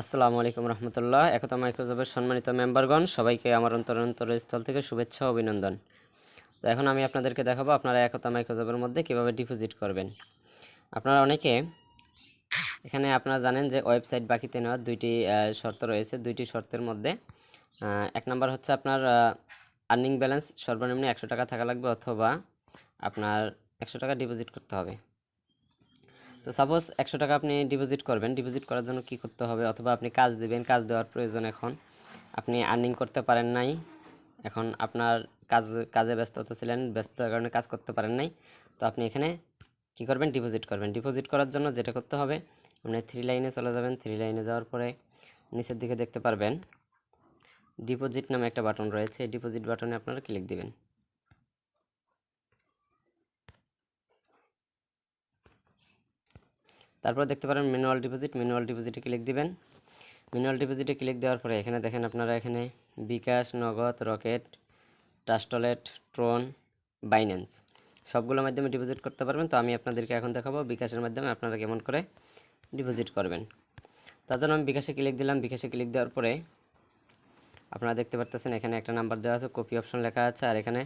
আসসালামু আলাইকুম রহমতুল্লাহ। একতা মাইক্রোজবের সম্মানিত মেম্বারগণ, সবাইকে আমার অন্তরন্তরস্থল থেকে শুভেচ্ছা অভিনন্দন। তো এখন আমি আপনাদেরকে দেখাবো আপনারা একতা মাইক্রোজবের মধ্যে কীভাবে ডিপোজিট করবেন। আপনারা অনেকে এখানে আপনারা জানেন যে ওয়েবসাইট বাকিতে নেওয়ার দুইটি শর্ত রয়েছে। দুইটি শর্তের মধ্যে এক নম্বর হচ্ছে আপনার আর্নিং ব্যালেন্স সর্বনিম্ন একশো টাকা থাকা লাগবে অথবা আপনার একশো টাকা ডিপোজিট করতে হবে। তো সাপোজ একশো টাকা আপনি ডিপোজিট করবেন। ডিপোজিট করার জন্য কি করতে হবে? অথবা আপনি কাজ দিবেন, কাজ দেওয়ার প্রয়োজন এখন। আপনি আর্নিং করতে পারেন নাই। এখন আপনার কাজ, কাজে ব্যস্ততা ছিলেন, ব্যস্ততার কারণে কাজ করতে পারেন নাই। তো আপনি এখানে কি করবেন? ডিপোজিট করবেন। ডিপোজিট করার জন্য যেটা করতে হবে, আপনি থ্রি লাইনে চলে যাবেন। থ্রি লাইনে যাওয়ার পরে নিচের দিকে দেখতে পারবেন। ডিপোজিট নামে একটা বাটন রয়েছে। ডিপোজিট বাটনে আপনারা ক্লিক দিবেন। তারপর দেখতে পারেন ম্যানুয়াল ডিপোজিট ম্যানুয়াল ডিপোজিটে ক্লিক দিবেন। ম্যানুয়াল ডিপোজিটে ক্লিক দেওয়ার পরে এখানে দেখেন আপনারা এখানে বিকাশ, নগদ, রকেট টাস্টলেট ট্রোন বাইন্যান্স সবগুলোর মাধ্যমে ডিপোজিট করতে পারবেন। তো আমি আপনাদেরকে এখন দেখাবো বিকাশের মাধ্যমে আপনারা কেমন করে ডিপোজিট করবেন। তার জন্য আমি বিকাশে ক্লিক দিলাম। বিকাশে ক্লিক দেওয়ার পরে আপনারা দেখতে পারতেছেন এখানে একটা নাম্বার দেওয়া আছে কপি অপশন লেখা আছে, আর এখানে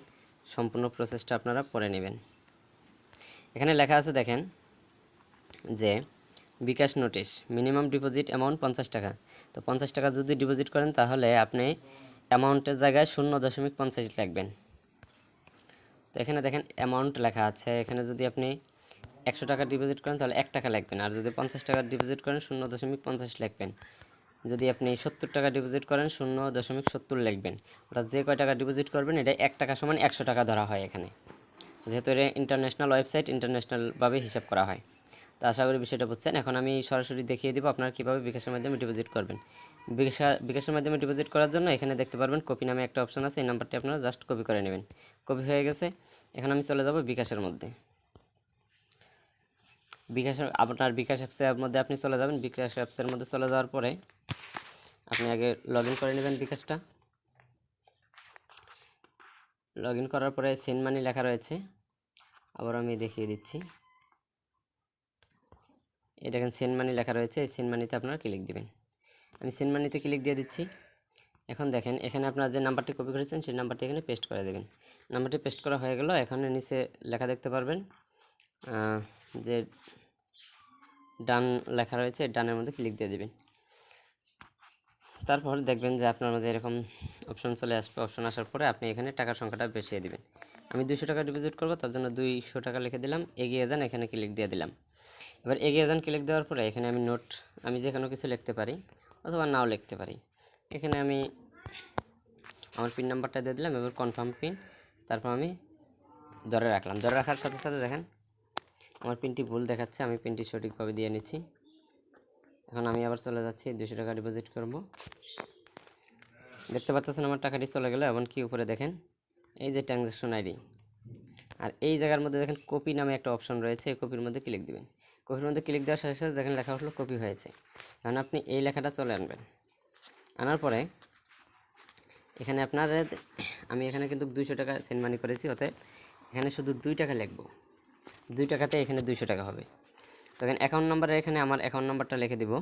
সম্পূর্ণ প্রসেসটা আপনারা পড়ে নেবেন। এখানে লেখা আছে দেখেন যে bKash notice, minimum deposit amount পঞ্চাশ টাকা। তো পঞ্চাশ টাকা যদি ডিপোজিট করেন, তাহলে আপনি অ্যামাউন্টের জায়গায় শূন্য দশমিক পঞ্চাশ লাগবেন। তো এখানে দেখেন অ্যামাউন্ট লেখা আছে। এখানে যদি আপনি একশো টাকা ডিপোজিট করেন, তাহলে এক টাকা লাগবেন আর যদি পঞ্চাশ টাকা ডিপোজিট করেন, শূন্য দশমিক পঞ্চাশ লিখবেন যদি আপনি সত্তর টাকা ডিপোজিট করেন, শূন্য দশমিক সত্তর লিখবেন অর্থাৎ যে কয় টাকা ডিপোজিট করবেন, এটা এক টাকা সমান একশো টাকা ধরা হয় এখানে। যেহেতু এটা ইন্টারন্যাশনাল ওয়েবসাইট ইন্টারন্যাশনালভাবে হিসাব করা হয়। তো আশা করি বিষয়টা বুঝছেন। এখন আমি সরাসরি দেখিয়ে দিব আপনারা কীভাবে বিকাশের মাধ্যমে ডিপোজিট করবেন। বিকাশা, বিকাশের মাধ্যমে ডিপোজিট করার জন্য এখানে দেখতে পারবেন কপি নামে একটা অপশন আছে, এই নাম্বারটি আপনারা জাস্ট কপি করে নেবেন। কপি হয়ে গেছে। এখন আমি চলে যাব বিকাশের মধ্যে। বিকাশের, আপনার বিকাশ অ্যাপসের মধ্যে আপনি চলে যাবেন। বিকাশ অ্যাপসের মধ্যে চলে যাওয়ার পরে আপনি আগে লগ করে নেবেন বিকাশটা। লগ করার পরে সেন্ড মানি লেখা রয়েছে। আবার আমি দেখিয়ে দিচ্ছি। এই দেখেন সেন্ড মানি লেখা রয়েছে, এই সেন্ড মানিতে আপনারা ক্লিক দিবেন। আমি সেন্ড মানিতে ক্লিক দিয়ে দিচ্ছি। এখন দেখেন, এখানে আপনারা যে নাম্বারটি কপি করেছেন, সেই নাম্বারটি এখানে পেস্ট করে দেবেন। নাম্বারটি পেস্ট করা হয়ে গেল, এখানে নিচে লেখা দেখতে পারবেন যে ডান লেখা রয়েছে ডানের মধ্যে ক্লিক দিয়ে দেবেন। তারপর দেখবেন যে আপনার মাঝে এরকম অপশন চলে আসবে। অপশন আসার পরে আপনি এখানে টাকার সংখ্যাটা বেশিয়ে দিবেন। আমি দুশো টাকা ডিপোজিট করব, তার জন্য দুইশো টাকা লিখে দিলাম। এগিয়ে যান, এখানে ক্লিক দিয়ে দিলাম। এবার এগিয়ে যান ক্লিক দেওয়ার পরে এখানে আমি নোট আমি যে কোনো কিছু লিখতে পারি অথবা নাও লিখতে পারি। এখানে আমি আমার পিন নাম্বারটা দিয়ে দিলাম, এবার কনফার্ম পিন তারপর আমি ধরে রাখলাম। ধরে রাখার সাথে সাথে দেখেন, আমার পিনটি ভুল দেখাচ্ছে, আমি পিনটি সঠিকভাবে দিয়ে নিচ্ছি। এখন আমি আবার চলে যাচ্ছি দুশো টাকা ডিপোজিট করব। দেখতে পাচ্ছেন আমার টাকাটি চলে গেল এমনকি উপরে দেখেন, এই যে ট্রানজ্যাকশন আইডি আর এই জায়গার মধ্যে দেখেন কপি নামে একটা অপশন রয়েছে, এই কপির মধ্যে ক্লিক দিবেন। কপির মধ্যে ক্লিক দেওয়ার সাথে সাথে দেখেন লেখা হলো কপি হয়েছে। এখন আপনি এই লেখাটা চলে আনবেন। আনার পরে এখানে আপনার, আমি এখানে কিন্তু দুইশো টাকা সেন্ড মানি করেছি, অতএব এখানে শুধু দুই টাকা লিখব। দুই টাকাতে এখানে দুইশো টাকা হবে। তো এখানে অ্যাকাউন্ট নাম্বারে এখানে আমার অ্যাকাউন্ট নাম্বারটা লিখে দিব।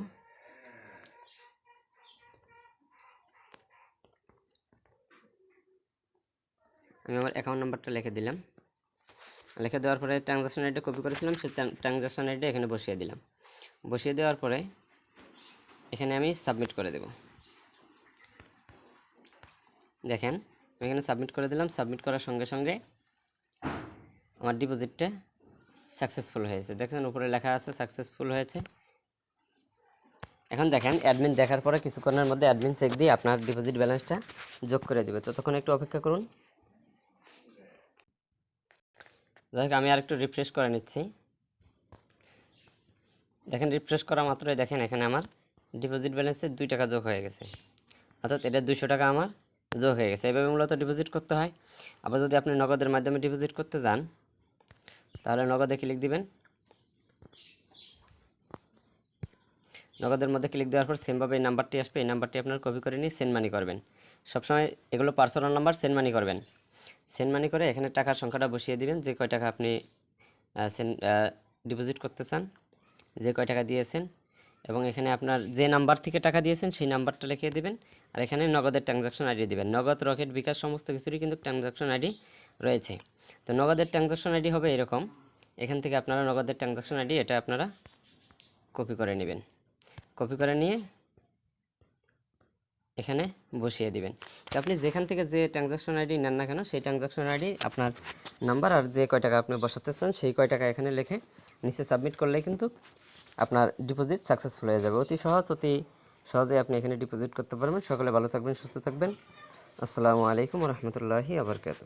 আমি আমার অ্যাকাউন্ট নাম্বারটা লিখে দিলাম। লিখে দেওয়ার পরে ট্রানজাকশন আইডি কপি করেছিলাম, সেই ট্রানজাকশন আইডি এখানে বসিয়ে দিলাম। বসিয়ে দেওয়ার পরে এখানে আমি সাবমিট করে দেব। দেখেন, আমি এখানে সাবমিট করে দিলাম। সাবমিট করার সঙ্গে সঙ্গে আমার ডিপোজিটটা সাকসেসফুল হয়েছে। দেখেন, উপরে লেখা আছে সাকসেসফুল হয়েছে। এখন দেখেন অ্যাডমিন দেখার পরে কিছুক্ষণের মধ্যে অ্যাডমিন চেক দিয়ে আপনার ডিপোজিট ব্যালেন্সটা যোগ করে দেবে। ততক্ষণ একটু অপেক্ষা করুন। হোক আমি আর একটু রিফ্রেশ করে নিচ্ছি। দেখেন রিফ্রেশ করা মাত্রই দেখেন, এখানে আমার ডিপোজিট ব্যালেন্সে দুই টাকা যোগ হয়ে গেছে। অর্থাৎ এটা দুশো টাকা আমার যোগ হয়ে গেছে। এভাবে মূলত ডিপোজিট করতে হয়। আবার যদি আপনি নগদের মাধ্যমে ডিপোজিট করতে যান, তাহলে নগদে ক্লিক দিবেন। নগদের মধ্যে ক্লিক দেওয়ার পর সেমভাবে এই নাম্বারটি আসবে। এই নাম্বারটি আপনার কপি করে নিয়ে সেন্ড মানি করবেন। সবসময় এগুলো পার্সোনাল নাম্বার সেন্ড মানি করবেন। সেন্ড মানি করে এখানে টাকার সংখ্যাটা বসিয়ে দিবেন, যে কয় টাকা আপনি সেন্ড ডিপোজিট করতে চান, যে কয় টাকা দিয়েছেন, এবং এখানে আপনার যে নাম্বার থেকে টাকা দিয়েছেন সেই নাম্বারটা লিখিয়ে দিবেন, আর এখানে নগদের ট্রানজাকশন আইডি দিবেন। নগদ, রকেট, বিকাশ সমস্ত কিছুরই কিন্তু ট্রানজাকশন আইডি রয়েছে। তো নগদের ট্রানজাকশন আইডি হবে এরকম, এখান থেকে আপনারা নগদের ট্রানজাকশন আইডি এটা আপনারা কপি করে নেবেন। কপি করে নিয়ে এখানে বসিয়ে দিবেন। তো আপনি যেখান থেকে যে ট্রানজাকশন আইডি নেন না কেন, সেই ট্রানজাকশন আইডি আপনার নাম্বার আর যে কয় টাকা আপনি বসাতে চান সেই কয় টাকা এখানে লিখে নিচে সাবমিট করলে কিন্তু আপনার ডিপোজিট সাকসেসফুল হয়ে যাবে। অতি সহজ, অতি সহজে আপনি এখানে ডিপোজিট করতে পারবেন। সকলে ভালো থাকবেন, সুস্থ থাকবেন। আসসালামু আলাইকুম রহমতুল্লাহি আবরকাত